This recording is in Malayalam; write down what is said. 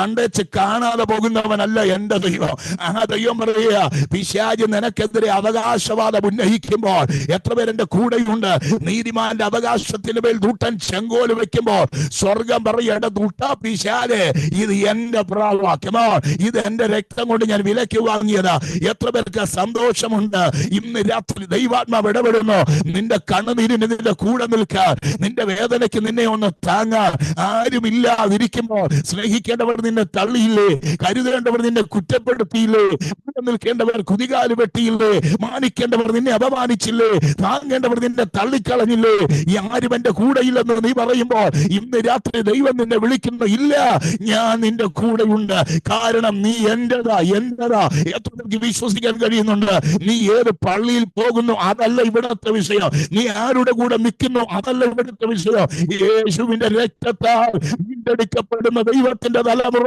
കണ്ടേച്ച് കാണാതെ പോകുന്നവനല്ല എന്റെ ദൈവം. ആ ദൈവം പറയുക പിശാജ് നിനക്കെതിരെ അവകാശവാദം ഉന്നയിക്കുമ്പോൾ എത്ര പേരെന്റെ കൂടെയുണ്ട്? നീതിമാന്റെ അവകാശത്തിന് മേൽ ദൂട്ടൻ ചെങ്കോൽ വെക്കുമ്പോൾ സ്വർഗം പറയേണ്ട ദുട്ട പിശാലെ ഇത് എന്റെ പ്രാവാക്യമോ ഇത് എന്റെ രക്തം കൊണ്ട് ഞാൻ വിലക്ക് വാങ്ങിയത്. എത്ര പേർക്ക് സന്തോഷമുണ്ട്. ഇന്ന് രാത്രി ദൈവാത്മാവ് ഇടപെടുന്നു. നിന്റെ കണ്ണുനീരിന് നിന്റെ കൂടെ നിൽക്കാൻ. നിന്റെ വേദനയ്ക്ക് നിന്നെ ഒന്ന് താങ്ങാൻ ആരുമില്ലാതിരിക്കുമ്പോൾ സ്നേഹിക്കേണ്ടവർ നിന്നെ തള്ളിയില്ലേ? കരുതേണ്ടവർ നിന്നെ കുറ്റപ്പെടുത്തിയില്ലേ? നിൽക്കേണ്ടവർ കുതികാൽ വെട്ടിയില്ലേ? മാനിക്കേണ്ടവർ നിന്നെ അപമാനിച്ചില്ലേ? താങ്ങേണ്ടവർ നിന്നെ തള്ളിക്കളഞ്ഞില്ലേ? ആരും എന്റെ കൂടെയില്ലെന്ന് നീ പറയുമ്പോൾ ഇന്ന് രാത്രി ദൈവം നിന്നെ വിളിക്കുന്നു ഇല്ല ഞാൻ നിന്റെ കൂടെയുണ്ട്. കാരണം നീ എന്റേതാ എന്റേതാ. എത്ര വിശ്വസിക്കാൻ കഴിയുന്നുണ്ട്? നീ ഏത് പള്ളിയിൽ പോകുന്നു? അതല്ല ഇവിടത്തെ വിഷയം. നീ ആരുടെ കൂടെ നിൽക്കുന്നു? അതല്ല ഇവിടുത്തെ വിഷയം. യേശുവിന്റെ രക്തത്താൽ വീണ്ടെടുക്കപ്പെടുന്ന ദൈവത്തിന്റെ തലമുറ